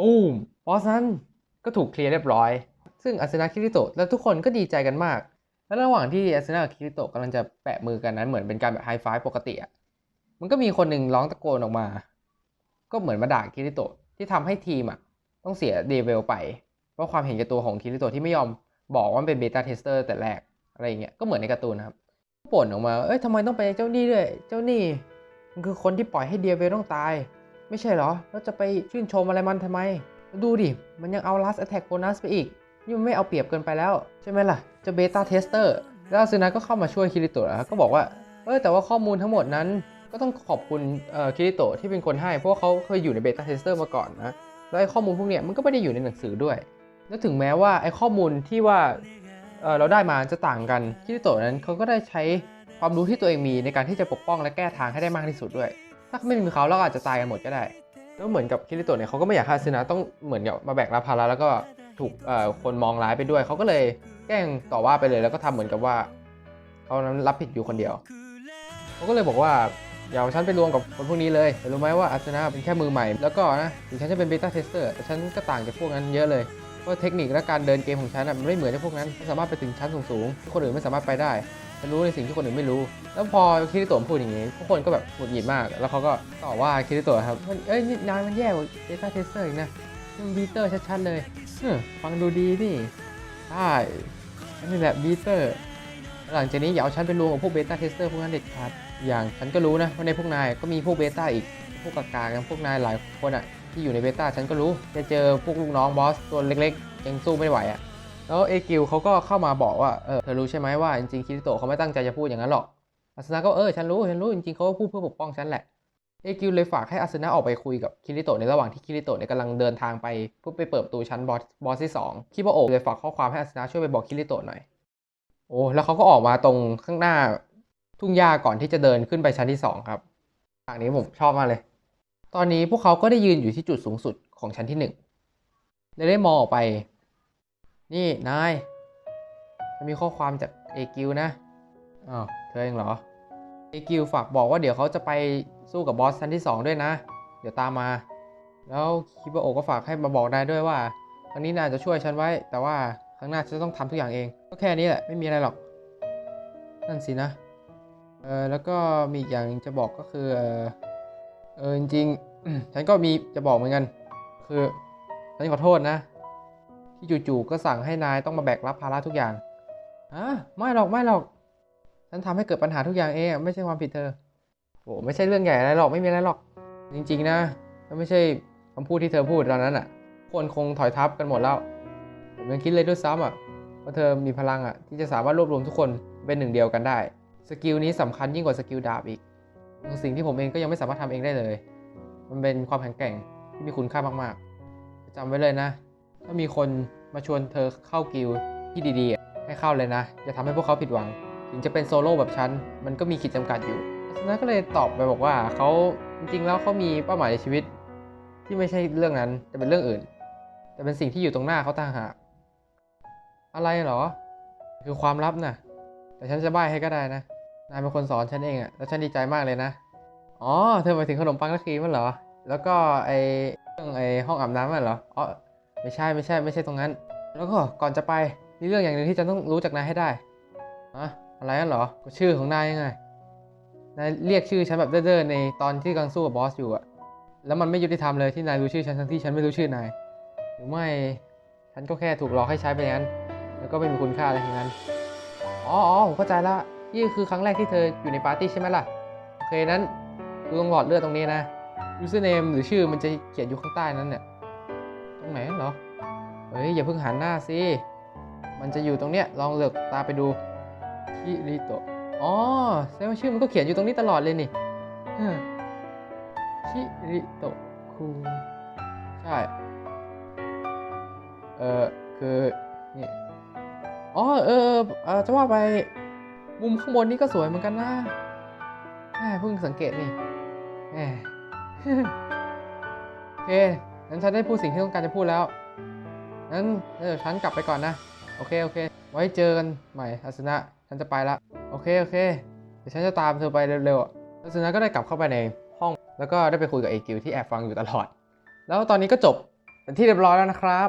ตูมบอสนั้นก็ถูกเคลียร์เรียบร้อย ซึ่งอาสนะคิริโตะและทุกคนก็ดีใจกันมาก และระหว่างที่อาสนะคิริโตะกำลังจะแปะมือกันนั้นเหมือนเป็นการแบบไฮไฟว์ปกติอะมันก็มีคนหนึ่งร้องตะโกนออกมา ก็เหมือนมาด่าคิริโตะที่ทำให้ทีมอะต้องเสียเดเวลไป เพราะความเห็นแก่ตัวของคิริโตะที่ไม่ยอมบอกว่าเป็นเบต้าเทสเตอร์แต่แรกอะไรเงี้ย ก็เหมือนในการ์ตูนครับป่นออกมา เอ้ยทำไมต้องไปเจ้านี้ด้วย เจ้านี้มันคือคนที่ปล่อยให้เดียเวลต้องตาย ไม่ใช่เหรอ แล้วจะไปชื่นชมอะไรมันทำไม ดูดิ มันยังเอา last attack bonus ไปอีก นี่มันไม่เอาเปรียบเกินไปแล้ว ใช่ไหมล่ะ จะเบต้าเทสเตอร์แล้วซึนะก็เข้ามาช่วยคิริโตะนะก็บอกว่า เออแต่ว่าข้อมูลทั้งหมดนั้น ก็ต้องขอบคุณเอ่อคิริโตะที่เป็นคนให้ เพราะว่าเขาเคยอยู่ในเบต้าเทสเตอร์มาก่อนนะแล้วไอ้ข้อมูลพวกเนี้ยมันก็ไม่ได้อยู่ในหนังสือด้วย แล้วถึงแม้ว่าไอ้ข้อมูลที่ว่าเอ่อเราได้มาจะต่างกันคิริโตะนั้นเขาก็ได้ใช้ความรู้ที่ตัวเองมีในการที่จะปกป้องและแก้ทางให้ได้มากที่สุดด้วย ถ้าไม่มีเขาเราก็อาจจะตายกันหมดก็ได้แล้วเหมือนกับคิริโตะเนี่ยเขาก็ไม่อยากให้อาซึนะต้องเหมือนกับมาแบกรับภาระแล้วก็ถูกคนมองร้ายไปด้วยเขาก็เลยแกล้งต่อว่าไปเลยแล้วก็ทำเหมือนกับว่าเขานั้นรับผิดอยู่คนเดียวเขาก็เลยบอกว่าอย่าฉันไปรวมกับคนพวกนี้เลยแต่รู้ไหมว่าอาซนะเป็นแค่มือใหม่ แล้วก็นะถึงฉันจะเป็นเบต้าเทสเตอร์แต่ฉันก็ต่างจากพวกนั้นเยอะเลย เพราเทคนิคและการเดินเกมของฉันมันไม่เหมือนพวกนั้นสามารถไปถึงชั้นสูงๆที่คนอื่นไม่สามารถไปได้ฉันรู้ในสิ่งที่คนอื่นไม่รู้ แล้วพอคิริโตะพูดอย่างนี้ทุกคนก็แบบหงุดหงิดมาก แล้วเขาก็ต่อว่าคิริโตะครับว่าเอ้ยนี่นายมันแย่กว่าเบต้าเทสเตอร์อีกนะมันบีเตอร์ชัดๆเลยฟังดูดีนี่ใช่นนี้แหละบีเตอร์หลังจากนี้อย่าเอาฉันไปรวมกับพวกเบต้าเทสเตอร์พวกนั้นเด็ดขาดอย่างฉันก็รู้นะว่าในพวกนายก็มีพวกเบต้าอีกพวกกากากันพวกนายหลายคนอะ ที่อยู่ในเบต้าฉันก็รู้ จะเจอพวกลูกน้องบอสตัวเล็กๆ ยังสู้ไม่ไหวอะแล้วเอกิวเขาก็เข้ามาบอกว่าเออเธอรู้ใช่ไหมว่าจริงๆคิริโตะเขาไม่ตั้งใจจะพูดอย่างนั้นหรอกอาสนะก็เออฉันรู้ฉันรู้จริงๆเขาก็พูดเพื่อปกป้องฉันแหละเอกิวเลยฝากให้อาสนะออกไปคุยกับคิริโตะในระหว่างที่คิริโตะเนี่ยกำลังเดินทางไปเพื่อไปเปิดประตูชั้นบอสบอสที่สองคิโบโอะเลยฝากข้อความให้อาสนะช่วยไปบอกคิริโตะหน่อยโอ้แล้วเขาก็ออกมาตรงข้างหน้าทุ่งหญ้าก่อนที่จะเดินขึ้นไปชั้นที่สองครับฉากนี้ผมชอบมากเลย ตอนนี้พวกเขาก็ได้ยืนอยู่ที่จุดสูงสุดของชั้นที่หนึ่งและได้มองออกไป นี่ นายมันมีข้อความจากเอกิวนะอ้าวเธอเองเหรอเอกิวฝากบอกว่าเดี๋ยวเขาจะไปสู้กับบอสชั้นที่ 2 ด้วยนะ เดี๋ยวตามมา แล้วคิบะโอะก็ฝากให้มาบอกนายด้วยว่า ครั้งนี้นายจะช่วยฉันไว้ แต่ว่าครั้งหน้าฉันจะต้องทำทุกอย่างเอง ก็แค่นี้แหละ ไม่มีอะไรหรอก นั่นสินะ เออแล้วก็มีอีกอย่างหนึ่งจะบอกก็คือเออ เออจริงๆฉันก็มีจะบอกเหมือนกัน คือฉันขอโทษนะ ที่จู่ๆก็สั่งให้นายต้องมาแบกรับภาระทุกอย่างฮะไม่หรอกไม่หรอก ฉันทำให้เกิดปัญหาทุกอย่างเองไม่ใช่ความผิดเธอโอ้ไม่ใช่เรื่องใหญ่อะไรหรอกไม่มีอะไรหรอก จริง ๆ นะมันไม่ใช่คำพูดที่เธอพูดตอนนั้นอะ คนคงถอยทับกันหมดแล้ว ผมยังคิดเลยด้วยซ้ำอะว่าเธอมีพลังอะที่จะสามารถรวบรวมทุกคนเป็นหนึ่งเดียวกันได้ สกิลนี้สำคัญยิ่งกว่าสกิลดาบอีก สิ่งที่ผมเองก็ยังไม่สามารถทำเองได้เลย มันเป็นความแข็งแกร่งที่มีคุณค่ามากๆจำไว้เลยนะ ถ้ามีคนมาชวนเธอเข้ากิลที่ดีๆ ให้เข้าเลยนะ อย่าทำให้พวกเขาผิดหวัง ถึงจะเป็นโซโล่แบบฉัน มันก็มีขีดจำกัดอยู่ฉะนั้นก็เลยตอบไปบอกว่าเขาจริงๆ แล้วเขามีเป้าหมายในชีวิต ที่ไม่ใช่เรื่องนั้น แต่เป็นเรื่องอื่น แต่เป็นสิ่งที่อยู่ตรงหน้าเขาต่างหากอะไรหรอ คือความลับนะแต่ฉันจะใบ้ให้ก็ได้นะ นายเป็นคนสอนฉันเองอะแล้วฉันดีใจมากเลยนะ อ๋อ เธอหมายถึงขนมปังและครีมมันเหรอ แล้วก็ไอเรื่องไอห้องอาบน้ำมันเหรอ อ๋อ ไม่ใช่ไม่ใช่ไม่ใช่ตรงนั้น แล้วก็ก่อนจะไปมีเรื่องอย่างหนึ่งที่ฉันต้องรู้จากนายให้ได้อะอะไรนั่นเหรอ ก็ชื่อของนายยังไง นายเรียกชื่อฉันแบบเด้อๆในตอนที่กำลังสู้กับบอสอยู่อะแล้วมันไม่ยุติธรรมเลยที่นายรู้ชื่อฉันทั้งที่ฉันไม่รู้ชื่อนาย หรือไม่ฉันก็แค่ถูกหลอกให้ใช้ไปอย่างนั้น แล้วก็ไม่มีคุณค่าอะไรทั้งนั้น อ๋ออ๋อผมเข้าใจละ นี่คือครั้งแรกที่เธออยู่ในปาร์ตี้ใช่ไหมล่ะ โอเคนั้นดูตรงหลอดเลือดตรงนี้นะ username หรือชื่อมันจะเขียนอยู่ข้างใต้นั้นเนี่ยตรงไหนเหรอ เฮ้ย อย่าเพิ่งหันหน้าสิ มันจะอยู่ตรงเนี้ยลองเหลือกตาไปดูคิริโตะอ๋อแสดงว่าชื่อมันก็เขียนอยู่ตรงนี้ตลอดเลยนี่คิริโตะคุงใช่ เออคือนี่อ๋อเออเออจะว่าไป มุมข้างบนนี่ก็สวยเหมือนกันนะแหมเพิ่งสังเกตนี่แหมโอเคงั้นฉันได้พูดสิ่งที่ต้องการจะพูดแล้วงั้นเดี๋ยวฉันกลับไปก่อนนะ โอเค โอเค ไว้เจอกันใหม่อาสนะ ฉันจะไปละ โอเค โอเค เดี๋ยวฉันจะตามเธอไปเร็วๆอะอาสนะก็ได้กลับเข้าไปในห้อง แล้วก็ได้ไปคุยกับเอกิวที่แอบฟังอยู่ตลอด แล้วตอนนี้ก็จบเป็นที่เรียบร้อยแล้วนะครับ